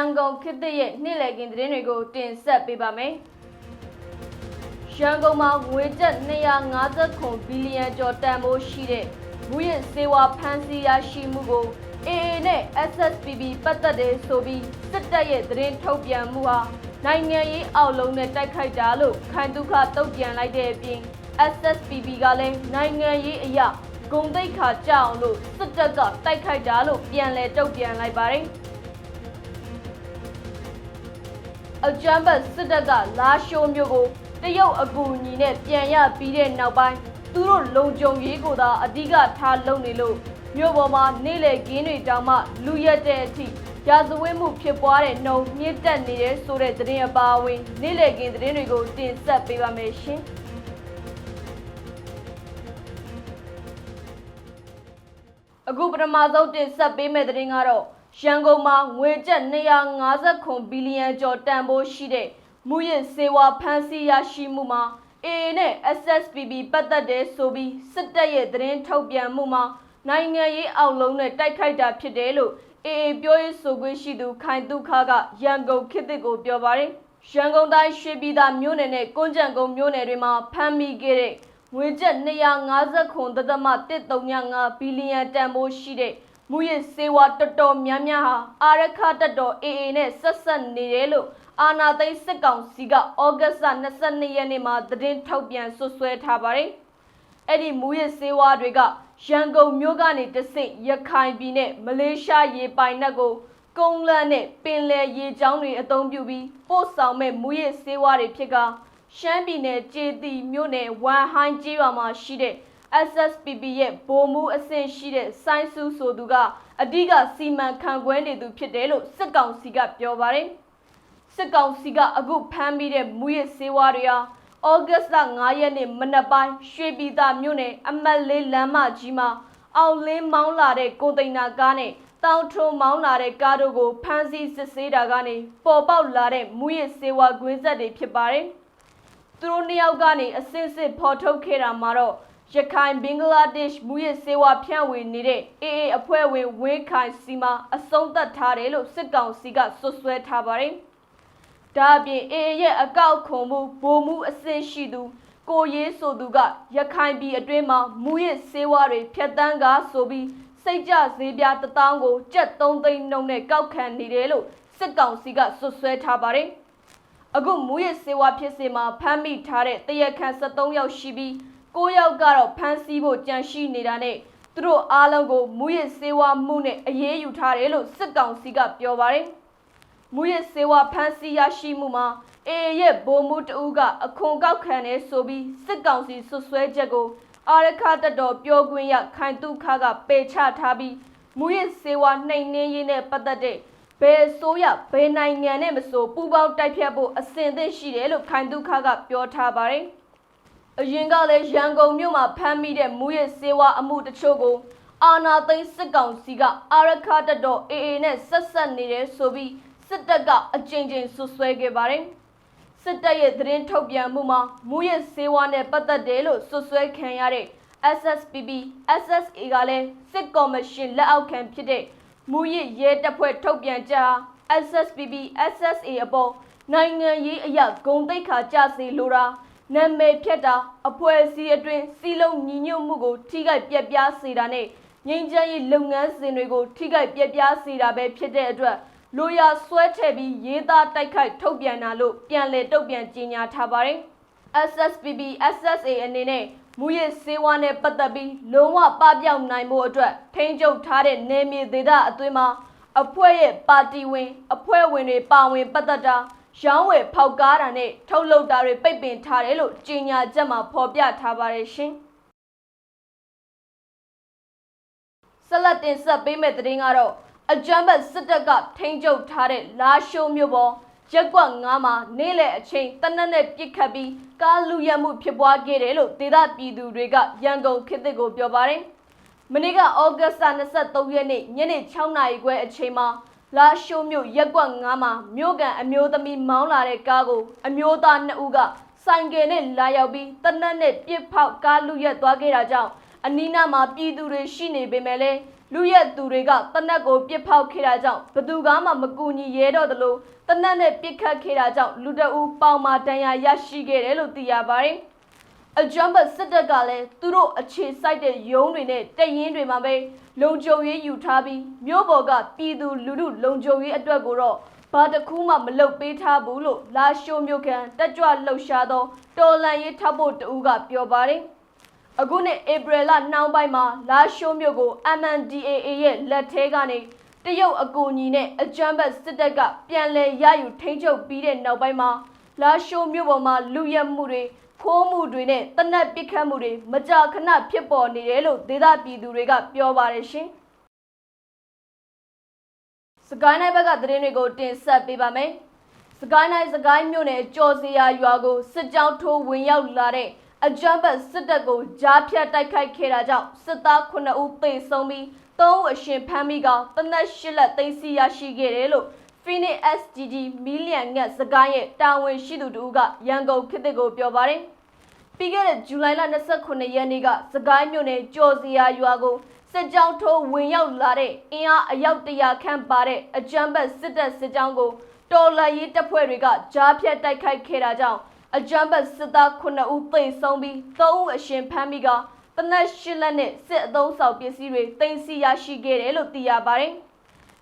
န်ကုန်ခေတ်သစ်ရဲ့နေ့လည်ခင်းသတင်းတွေကိုတင်ဆက်ပေးပါမယ်။ရန်ကုန်မှာငွေကျပ်250ဘီလီယံကျော်တန်ဖိုးရှိတဲ့မူရစ်စေဝါဖမ်းဆီးရရှိမှုကို AA နဲ့ SSPB ပတ်သက်တယ်ဆိုပြီးစစ်တပ်ရဲ့သတင်းထုတ်ပြန်မှုဟာနိုင်ငံရေးအောက်လုံးနဲ့တိုက်ခိုက်တာလို့ခိုင်ဒုက္ခတုံ့ပြန်လိုက်တဲ့အပြင် SSPB ကလည်းနိုင်ငံရေးအရာဂုံတိတ်ခါကြအောင်လို့စစ်တပ်ကတိုက်ခိုက်တာလို့ပြန်လည်တုံ့ပြန်လိုက်ပါတယ်။ အကြမ်းဖက်စစ်တပ်ကလာရှိုးမျိုးကိုတရုတ်အကူအညီနဲ့ပြန်ရပြီးတဲ့နောက်ပိုင်းသူတို့လုံခြုံရေးကိုသာအဓိကထားလုပ်နေလို့မြို့ပေါ်မှာနေ့လည်ကင်းတွေတောင်မှလူရက်တဲ့အထိရာဇဝတ်မှုဖြစ်ပွားတဲ့နှုံမြင့်တက်နေတဲ့ဆိုတဲ့သတင်းအပါအဝင်နေ့လည်ကင်းသတင်းတွေကိုတင်ဆက်ပေးပါမယ်ရှင်။အခုပထမဆုံးတင်ဆက်ပေးမယ့်သတင်းကတော့ ရန်ကုန်မှာငွေကျပ်250ဘီလီယံကျော်တန်ဖိုးရှိတဲ့မူရစ်စေဝါဖမ်းဆီးရရှိမှုမှာ AA နဲ့ SSPB ပတ်သက်တယ်ဆိုပြီးစစ်တပ်ရဲ့သတင်းထုတ်ပြန်မှုမှာနိုင်ငံရေးအောက်လုံးနဲ့တိုက်ခိုက်တာဖြစ်တယ်လို့ AA ပြောရေးဆိုခွင့်ရှိသူခိုင်တုခကရန်ကုန်ခေတ်သစ်ကိုပြောပါတယ်ရန်ကုန်တိုင်းရွှေပြည်သာမြို့နယ်နဲ့ကွန်းကြံကုန်းမြို့နယ်တွေမှာဖမ်းမိခဲ့တဲ့ငွေကျပ်259.135ဘီလီယံတန်ဖိုးရှိတဲ့ မူရစ်စေဝါတော်တော်များများဟာအာရခတပ်တော် AA နဲ့ဆက်ဆက်နေတယ်လို့အာနာသိန်းစစ်ကောင်စီကဩဂတ်စ်22ရက်နေ့မှာသတင်းထုတ်ပြန်ဆွဆွဲထားပါတယ်။အဲ့ဒီမူရစ်စေဝါတွေကရန်ကုန်မြို့ကနေတဆင့်ရခိုင်ပြည်နဲ့မလေးရှားရေပိုင်နက်ကိုကုန်းလန်းနဲ့ပင်လယ်ရေကြောင်းတွေအသုံးပြုပြီးပို့ဆောင်မဲ့မူရစ်စေဝါတွေဖြစ်ကရှမ်းပြည်နယ်ကျေးတီမြို့နယ်ဝမ်ဟိုင်းကျေးရွာမှာရှိတဲ့ SSPP ရဲ့ဗိုလ်မှူးအဆင့်ရှိတဲ့ဆိုင်းစုဆိုသူကအဓိကစီမံခန့်ခွဲနေသူဖြစ်တယ်လို့စစ်ကောင်စီကပြောပါတယ်။စစ်ကောင်စီကအခုဖမ်းမိတဲ့မူရစ်စေဝါတွေဟာဩဂတ်စ်လ9ရက်နေ့မနက်ပိုင်းရွှေပြည်သာမြို့နယ်အမတ်လေးလမ်းမကြီးမှာအောင်လင်းမောင်းလာတဲ့ကိုသိန်းနာကားနဲ့တောင်ထုံမောင်းလာတဲ့ကားတို့ကိုဖမ်းဆီးစစ်ဆေးတာကနေပေါ်ပေါက်လာတဲ့မူရစ်စေဝါကွင်းဆက်တွေဖြစ်ပါတယ်။သူတို့နှစ်ယောက်ကနေအစစ်စစ်ဖော်ထုတ်ခဲ့တာမှာတော့ ရခိုင်ဘင်္ဂလားဒေ့ရှ်မူရစ်စေဝါဖြန့်ဝေနေတဲ့ AA အဖွဲ့ဝင်ဝင်းခိုင်စီမှာအဆုံးသတ်ထားတယ်လို့စစ်ကောင်စီကစွပ်စွဲထားပါတယ်။ဒါအပြင် AA ရဲ့အကောက်ခွန်မှုဗိုလ်မှုအဆင့်ရှိသူကိုရေးဆိုသူကရခိုင်ပြည်အတွင်းမှာမူရစ်စေဝါတွေဖြတ်တန်းကားဆိုပြီးစိတ်ကြဈေးပြားတစ်တောင်းကိုကျပ်3သိန်းနှုန်းနဲ့ကောက်ခံနေတယ်လို့စစ်ကောင်စီကစွပ်စွဲထားပါတယ်။အခုမူရစ်စေဝါဖြစ်စေမှာဖမ်းမိထားတဲ့တရက်ခန့်73ယောက်ရှိပြီး 9ယောက်ကတော့ဖမ်းဆီးဖို့ကြံရှိနေတာနဲ့သူတို့အားလုံးကိုမူရစ်စေဝါမှုနဲ့အရေးယူထားတယ်လို့စစ်ကောင်စီကပြောပါတယ်။မူရစ်စေဝါဖမ်းဆီးရရှိမှုမှာအေရဲ့ဗိုလ်မှူးတဦးကအခွန်ကောက်ခံတယ်ဆိုပြီးစစ်ကောင်စီဆွဆွဲချက်ကိုအာရခတပ်တော်ပြောခွင့်ရခိုင်တုခကပယ်ချထားပြီးမူရစ်စေဝါနှိမ်နင်းရေးနဲ့ပတ်သက်တဲ့ဘယ်အစိုးရဘယ်နိုင်ငံနဲ့မဆိုပူးပေါင်းတိုက်ဖြတ်ဖို့အစဉ်အသင့်ရှိတယ်လို့ခိုင်တုခကပြောထားပါတယ်။ အရင်ကလည်းရန်ကုန်မြို့မှာဖမ်းမိတဲ့မူရစ်စေဝါအမှုတချို့ကိုအာနာသိန်းစစ်ကောင်စီကအာရခတပ်တော် AA နဲ့ဆက်ဆက်နေတယ်ဆိုပြီးစစ်တပ်ကအကြိမ်ကြိမ်ဆွဆွဲခဲ့ပါတယ်။စစ်တပ်ရဲ့သတင်းထုတ်ပြန်မှုမှာမူရစ်စေဝါနဲ့ပတ်သက်တယ်လို့ဆွဆွဲခံရတဲ့ SSPB SSA ကလည်းစစ်ကော်မရှင်လက်အောက်ခံဖြစ်တဲ့မူရစ်ရဲတပ်ဖွဲ့ထုတ်ပြန်ကြ SSPB SSA အပေါ်နိုင်ငံရေးအရာဂုံတိတ်ခါကြစေလိုတာ နာမည်ဖြတ်တာအဖွဲ့အစည်းအတွင်းစီလုံးညီညွတ်မှုကို ထိခိုက်ပြက်ပြားစေတာနဲ့ငြိမ်းချမ်းရေးလုပ်ငန်းစဉ်တွေကို ထိခိုက်ပြက်ပြားစေတာပဲဖြစ်တဲ့အတွက်လိုရာဆွဲထည့်ပြီးရေးသားတိုက်ခိုက်ထုတ်ပြန်တာလို့ပြန်လည်တုတ်ပြန်ကြေညာထားပါတယ်။ SSPB SSA အနေနဲ့မူရစ်စေဝါနဲ့ပတ်သက်ပြီးလုံးဝပပျောက်နိုင်မှုအတွက်ထိန်းချုပ်ထားတဲ့နယ်မြေဒေသအတွင်းမှာအဖွဲ့ရဲ့ပါတီဝင်အဖွဲ့ဝင်တွေပါဝင်ပတ်သက်တာ ရောင်းဝယ်ဖောက်ကားတာနဲ့ထုတ်လုပ်တာတွေပိတ်ပင်ထားတယ်လို့ကြေညာချက်မှာဖော်ပြထားပါတယ်ရှင်။ဆက်လက်တင်ဆက်ပေးမယ့်သတင်းကတော့အကြမ်းဖက်စစ်တပ်ကထိန်းချုပ်ထားတဲ့လာရှိုးမြို့ပေါ်ရက်ကွက်9မှာနေ့လယ်အချိန်တနက်နဲ့ပြစ်ခတ်ပြီးကားလူရက်မှုဖြစ်ပွားခဲ့တယ်လို့ဒေသပြည်သူတွေကရန်ကုန်ခေတ်သစ်ကိုပြောပါတယ်။မနေ့ကဩဂတ်စ်23ရက်နေ့ညနေ6နာရီခွဲအချိန်မှာ လာရှိုးမြို့ရက်ကွက်9မှာမြို့ကန်အမျိုးသမီးမောင်းလာတဲ့ကားကိုအမျိုးသား2ဦးကဆိုင်ကယ်နဲ့လာရောက်ပြီးတနက်နဲ့ပြစ်ဖောက်ကားလူရက်သွားခဲ့တာကြောင့်အနီးနားမှာပြည်သူတွေရှိနေပေမဲ့လည်းလလူရက်သူတွေကတနက်ကိုပြစ်ဖောက်ခဲ့တာကြောင့်ဘသူကမှမကူညီရဲတော့သလိုတနက်နဲ့ပြစ်ခတ်ခဲ့တာကြောင့်လူတအူပေါင်မာတန်ရာရရှိခဲ့တယ်လို့သိရပါတယ်။ အကြမ်းဖက်စစ်တပ်ကလည်းသူတို့အခြေစိုက်တဲ့ရုံးတွေနဲ့တပ်ရင်းတွေမှာပဲလုံခြုံရေးယူထားပြီးမြို့ပေါ်ကပြည်သူလူထုလုံခြုံရေးအတွက်ကိုတော့ဘာတစ်ခုမှမလုပ်ပေးထားဘူးလို့လာရှိုးမြို့ခံတက်ကြွလှုပ်ရှားသောတော်လန်ရေးထောက်ဖို့တူကပြောပါတယ်။အခုနှစ်ဧပြီလနှောင်းပိုင်းမှာလာရှိုးမြို့ကို MNDAA ရဲ့လက်ထဲကနေတရုတ်အကူအညီနဲ့အကြမ်းဖက်စစ်တပ်ကပြန်လည်ရယူထိန်းချုပ်ပြီးတဲ့နောက်ပိုင်းမှာလာရှိုးမြို့ပေါ်မှာလူရက်မှုတွေ ခိုးမှုတွေနဲ့တနက်ပစ်ခတ်မှုတွေမကြာခဏဖြစ်ပေါ်နေတယ်လို့ဒေသပြည်သူတွေကပြောပါတယ်ရှင်။စကိုင်းတိုင်းဘက်ကသတင်းတွေကိုတင်ဆက်ပေးပါမယ်။စကိုင်းတိုင်းစကိုင်းမြို့နယ်ကြော်စရာရွာကိုစစ်ကြောင်းထိုးဝင်ရောက်လာတဲ့အကြမ်းဖက်စစ်တပ်ကိုကြားဖြတ်တိုက်ခိုက်ခဲ့တာကြောင့်စစ်သား9ဦးသေဆုံးပြီး3ဦးအရှင်ဖမ်းမိကတနက်၈လက်သိမ်းဆီးရရှိခဲ့တယ်လို့ Phoenix SGG မီလီယံငတ်စကိုင်းရဲ့တာဝန်ရှိသူတို့ကရန်ကုန်ခေတ်သစ်ကိုပြောပါတယ်။ပြီးခဲ့တဲ့ဇူလိုင်လ29ရက်နေ့ကစကိုင်းမြို့နယ်ကြော်စရာရွာကိုစစ်ကြောင်းထိုးဝင်ရောက်လာတဲ့အင်အားအယောက်တရာခန့်ပါတဲ့အကြမ်းဖက်စစ်တပ်စစ်ကြောင်းကိုတော်လှန်ရေးတပ်ဖွဲ့တွေကကြားဖြတ်တိုက်ခိုက်ခဲ့တာကြောင့်အကြမ်းဖက်စစ်သား9ဦးသေဆုံးပြီး3ဦးအရှင်ဖမ်းမိကတနက်၈လက်နဲ့စစ်အုံဆောင်ပစ္စည်းတွေတင်စီရရှိခဲ့တယ်လို့သိရပါတယ်။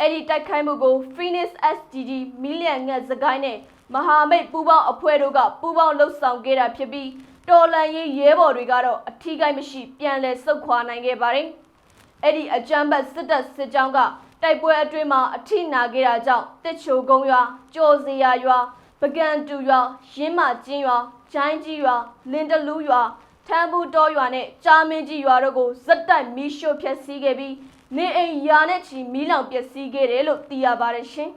အဲ့ဒီတိုက်ခိုက်မှုကို Phoenix SGG မီလီယံငတ်စကိုင်းနဲ့မဟာမိတ်ပူးပေါင်းအဖွဲ့တို့ကပူးပေါင်းလှုပ်ဆောင်ခဲ့တာဖြစ်ပြီးတော်လန်ရေးရဲဘော်တွေကတော့အထီးကိုင်းမရှိ ပြန်လည်ဆုတ်ခွာနိုင်ခဲ့ပါတယ်။အဲ့ဒီအကြမ်းဖက်စစ်တပ်စစ်ကြောင်းကတိုက်ပွဲအတွင်းမှာအထိနာခဲ့တာကြောင့်တစ်ချိုကုန်းရွာကြော်စရာရွာပကံတူရွာရင်းမကျင်းရွာဂျိုင်းကြီးရွာလင်းတလူးရွာထမ်းဘူးတော်ရွာနဲ့ကြားမင်းကြီးရွာတို့ကိုဇက်တိုက်မီးရှို့ဖျက်ဆီးခဲ့ပြီး နေအိမ်ရာနဲ့ချီမီးလောင်ပျက်စီးခဲ့တယ်လို့သိရပါတယ်ရှင်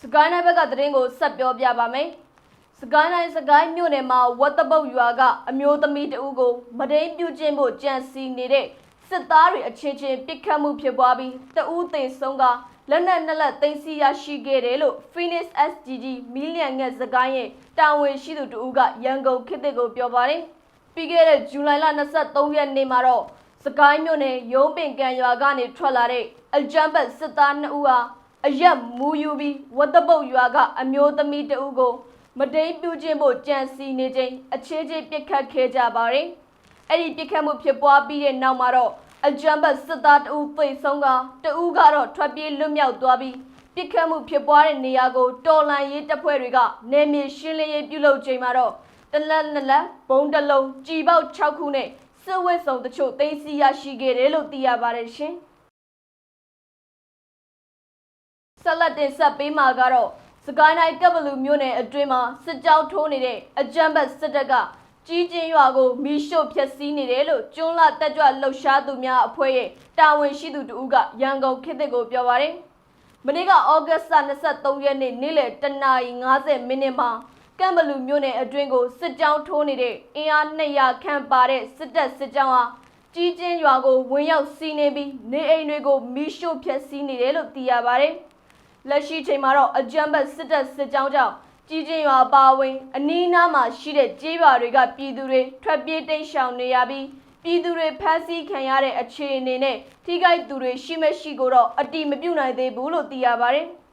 စကိုင်းတိုင်းဘက်ကသတင်းကိုဆက်ပြောပြပါမယ်စကိုင်းတိုင်းစကိုင်းမြို့နယ်မှာဝတ်တပုတ်ရွာကအမျိုးသမီးတဦးကိုမဒိန်ပြုတ်ကျင်းဖို့ကြံစီနေတဲ့စစ်သားတွေအချင်းချင်းပစ်ခတ်မှုဖြစ်ပွားပြီးတဦးသေဆုံးကလက်နက်နှစ်လက်သိမ်းဆီးရရှိခဲ့တယ်လို့ Phoenix SGG မီလီယံငယ်စကိုင်းရဲ့တာဝန်ရှိသူတဦးကရန်ကုန်ခေတ်သစ်ကိုပြောပါတယ်။ ပြီးခဲ့တဲ့ဇူလိုင်လ23ရက်နေ့မှာတော့စကိုင်းမြို့နယ်ရုံးပင်ကန်ရွာကနေထွက်လာတဲ့အကြမ်းဖက်စစ်သား2ဦးဟာအရက်မူယူပြီးဝတ်တပုတ်ရွာကအမျိုးသမီးတဦးကိုမဒိန်ပြူချင်းဖို့ကြံစီနေချိန်အခြေချင်းပြစ်ခတ်ခဲ့ကြပါတယ်။အဲ့ဒီပြစ်ခတ်မှုဖြစ်ပွားပြီးတဲ့နောက်မှာတော့အကြမ်းဖက်စစ်သားတဦးသေဆုံးကတဦးကတော့ထွက်ပြေးလွတ်မြောက်သွားပြီးပြစ်ခတ်မှုဖြစ်ပွားတဲ့နေရာကိုတော်လန်ရေးတပ်ဖွဲ့တွေကနယ်မြေရှင်းလင်းရေးပြုလုပ်ချိန်မှာတော့ တလက်နလက်ဘုံတလုံးကြည်ပေါက်6ခုနဲ့စစ်ဝတ်စုံတချို့သိမ်းဆည်းရရှိခဲ့တယ်လို့သိရပါတယ်ရှင်ဆက်လက်တင်ဆက်ပေးမှာကတော့စကိုင်းတိုင်းကပ်ဘလူမြို့နယ်အတွင်းမှာစစ်ကြောင်းထိုးနေတဲ့အကြမ်းဖက်စစ်တပ်ကကြီးကျင်းရွာကိုမီးရှို့ဖျက်ဆီးနေတယ်လို့ကျွန်းလာတက်ကြွလှုပ်ရှားသူများအဖွဲ့ရဲ့တာဝန်ရှိသူတူကရန်ကုန်ခေတ်သစ်ကိုပြောပါရယ်မနေ့ကဩဂတ်စ်23ရက်နေ့နေ့လယ်10:50မိနစ်မှာ ကမ်ဘလူမြို့နယ်အတွင်းကိုစစ်ကြောင်းထိုးနေတဲ့အင်အား200ခန့်ပါတဲ့စစ်တပ်စစ်ကြောင်းဟာကြီးကျင်းရွာကိုဝင်ရောက်စီးနေပြီးနေအိမ်တွေကိုမီးရှို့ဖျက်ဆီးနေတယ်လို့သိရပါတယ်လက်ရှိချိန်မှာတော့အကြမ်းဖက်စစ်တပ်စစ်ကြောင်းကြောင့်ကြီးကျင်းရွာပါဝင်အနီးနားမှာရှိတဲ့ကျေးရွာတွေကပြည်သူတွေထွက်ပြေးတိမ်းရှောင်နေရပြီးပြည်သူတွေဖမ်းဆီးခံရတဲ့အခြေအနေနဲ့ထိခိုက်သူတွေရှိမရှိကိုတော့အတိမပြုတ်နိုင်သေးဘူးလို့သိရပါတယ်။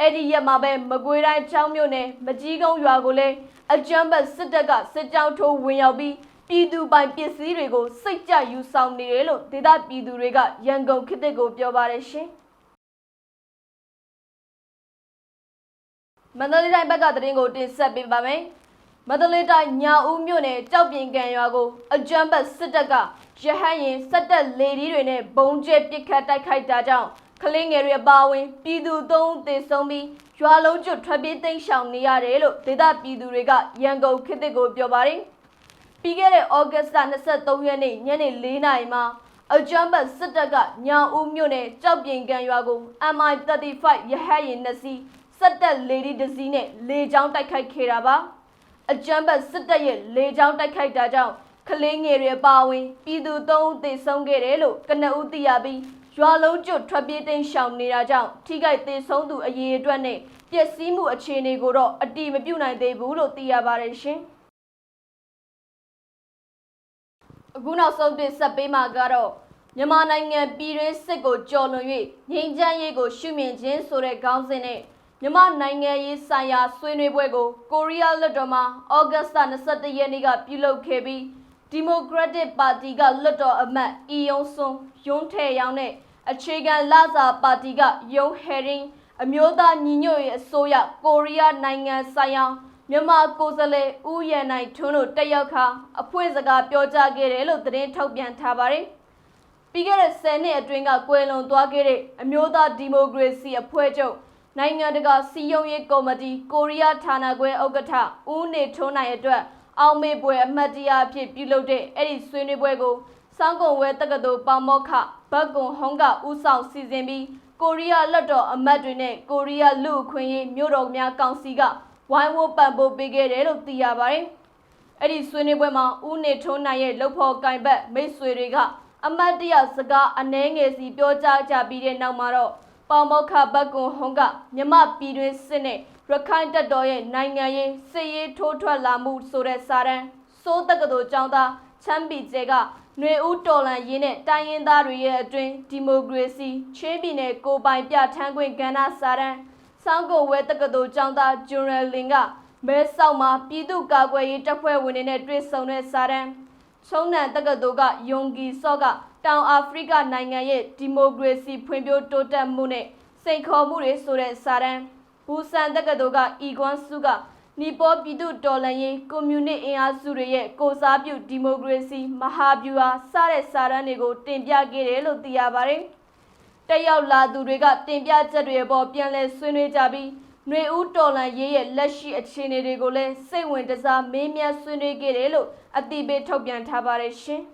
အဲ့ဒီရက်မှာပဲမကွေးတိုင်းချောင်းမြို့နယ်မကြီးကုန်းရွာကိုလည်းအကြမ်းဖက်စစ်တပ်ကစစ်ကြောင်းထိုးဝင်ရောက်ပြီးပြည်သူပိုင်ပစ္စည်းတွေကိုစိတ်ကြယူဆောင်နေတယ်လို့ဒေသပြည်သူတွေကရန်ကုန်ခေတ်သစ်ကိုပြောပါတယ်ရှင်။မန္တလေးတိုင်းဘက်ကသတင်းကိုတင်ဆက်ပေးပါမယ်။မန္တလေးတိုင်းညာဦးမြို့နယ်ကြောက်ပြင်ကန်ရွာကိုအကြမ်းဖက်စစ်တပ်ကရဟန်းရင်စက်တက်လေဒီတွေနဲ့ဘုံကျဲပစ်ခတ်တိုက်ခိုက်တာကြောင့် ကလင်းငယ်တွေအပါအဝင် ပြည်သူသုံးဦးသေဆုံးပြီးရွာလုံးကျွတ်ထွက်ပြေးတိမ်းရှောင်နေရတယ်လို့ဒေသပြည်သူတွေကရန်ကုန်ခေတ်သစ်ကိုပြောပါတယ်။ပြီးခဲ့တဲ့ဩဂတ်စ်လ23ရက်နေ့ညနေ4နာရီမှာအကြမ်းဖက်စစ်တပ်ကညာဦးမြို့နယ်ကြောက်ပြင်ကန်ရွာကို MI35 ရဟတ်ရင်နှစ်စီးစက်တက်လေဒီဒစီနဲ့လေချောင်းတိုက်ခိုက်ခဲ့တာပါအကြမ်းဖက်စစ်တပ်ရဲ့လေချောင်းတိုက်ခိုက်တာကြောင့်ကလေးငယ်တွေပါဝင် ပြည်သူသုံးဦးသေဆုံးခဲ့တယ်လို့ကနဦးသိရပြီး ရွာလုံးကျွတ်ထွက်ပြေးတိမ်းရှောင်နေတာကြောင့်ထိခိုက်သေဆုံးသူအရေအတွက်နဲ့ပျက်စီးမှုအခြေအနေကိုတော့အတိမပြုတ်နိုင်သေးဘူးလို့သိရပါတယ်ရှင်အခုနောက်ဆုံးတင်ဆက်ပေးမှာကတော့မြန်မာနိုင်ငံပြည်တွင်းစစ်ကိုကြော်လွန်၍ငြိမ်းချမ်းရေးကိုရှုမြင်ခြင်းဆိုတဲ့ခေါင်းစဉ်နဲ့မြန်မာနိုင်ငံရေးဆိုင်ရာဆွေးနွေးပွဲကိုကိုရီးယားလွှတ်တော်မှာဩဂတ်စ်လ22ရက်နေ့ကပြုလုပ်ခဲ့ပြီး ဒီမိုကရက်တစ်ပါတီကလွှတ်တော်အမတ်အီယုံဆွန်ယွန်းထဲရောင်းနဲ့အခြေခံလစာပါတီကယုံဟယ်ရင်အမျိုးသားညီညွတ်ရေးအစိုးရကိုရီးယားနိုင်ငံဆိုင်ရာမြန်မာကိုယ်စားလှယ်ဦးရန်နိုင်ထွန်းတို့တက်ရောက်ခါအဖွင့်စကားပြောကြားခဲ့တယ်လို့သတင်းထုတ်ပြန်ထားပါတယ်။ပြီးခဲ့တဲ့10နှစ်အတွင်းကကွယ်လွန်သွားခဲ့တဲ့အမျိုးသားဒီမိုကရေစီအဖွဲ့ချုပ်နိုင်ငံတကာစီယုံရေးကော်မတီကိုရီးယားဌာနခွဲဥက္ကဋ္ဌဦးနေထွန်းနိုင်အတွက် အောင်မေပွဲအမှတ်တရအဖြစ်ပြုလုပ်တဲ့အဲ့ဒီဆွေးနွေးပွဲကိုစောင်းကုံဝဲတက္ကသိုလ်ပေါမောက္ခဘတ်ကွန်ဟုံးကဦးဆောင်စီစဉ်ပြီးကိုရီးယားလက်တော်အမတ်တွေနဲ့ကိုရီးယားလူ့အခွင့်အရေးမြို့တော်များကောင်စီကဝိုင်းဝန်းပံ့ပိုးပေးခဲ့တယ်လို့သိရပါတယ်။အဲ့ဒီဆွေးနွေးပွဲမှာဦးနေထွန်းနိုင်ရဲ့လှုပ်ဖော်ကင်ဘက်မိတ်ဆွေတွေကအမတ်တရစကားအနှဲငယ်စီပြောကြားကြပြီးတဲ့နောက်မှာတော့ပေါမောက္ခဘတ်ကွန်ဟုံးကမြမပြည်တွင်းစစ်နဲ့ ရခိုင်တပ်တော်ရဲ့နိုင်ငံရေးစစ်ရေးထိုးထွက်လာမှုဆိုတဲ့စာတမ်းစိုးတက္ကသိုလ်ကျောင်းသားချမ်းပီကျဲကຫນွေဦးတော်လန်ရင်းနဲ့တိုင်းရင်းသားတွေရဲ့အတွင်းဒီမိုကရေစီချင်းပြည်နယ်ကိုပိုင်ပြထမ်းခွင့်ကဏ္ဍစာတမ်းစောင်းကိုဝဲတက္ကသိုလ်ကျောင်းသားဂျွန်ရယ်လင်ကမဲဆောက်မှာပြည်သူ့ကာကွယ်ရေးတပ်ဖွဲ့ဝင်တွေနဲ့တွေ့ဆုံတဲ့စာတမ်းချုံနန်တက္ကသိုလ်ကယုံဂီဆော့ကတောင်အာဖရိကနိုင်ငံရဲ့ဒီမိုကရေစီဖွံ့ဖြိုးတိုးတက်မှုနဲ့စိန်ခေါ်မှုတွေဆိုတဲ့စာတမ်း ဘူဆန်တက္ကသိုလ်ကအီကွမ်စုကနီပေါ်ပြည်သူတော်လှန်ရေးကွန်မြူနစ်အင်အားစုတွေရဲ့ကိုစားပြုဒီမိုကရေစီမဟာဗျူဟာစတဲ့စာတမ်းတွေကိုတင်ပြခဲ့တယ်လို့သိရပါတယ်။တက်ရောက်လာသူတွေကတင်ပြချက်တွေအပေါ်ပြန်လည်ဆွေးနွေးကြပြီးຫນွေဦးတော်လန်ရေးရဲ့လက်ရှိအခြေအနေတွေကိုလည်းစိတ်ဝင်တစားမေးမြန်းဆွေးနွေးခဲ့တယ်လို့အတိပေးထုတ်ပြန်ထားပါတယ်ရှင်။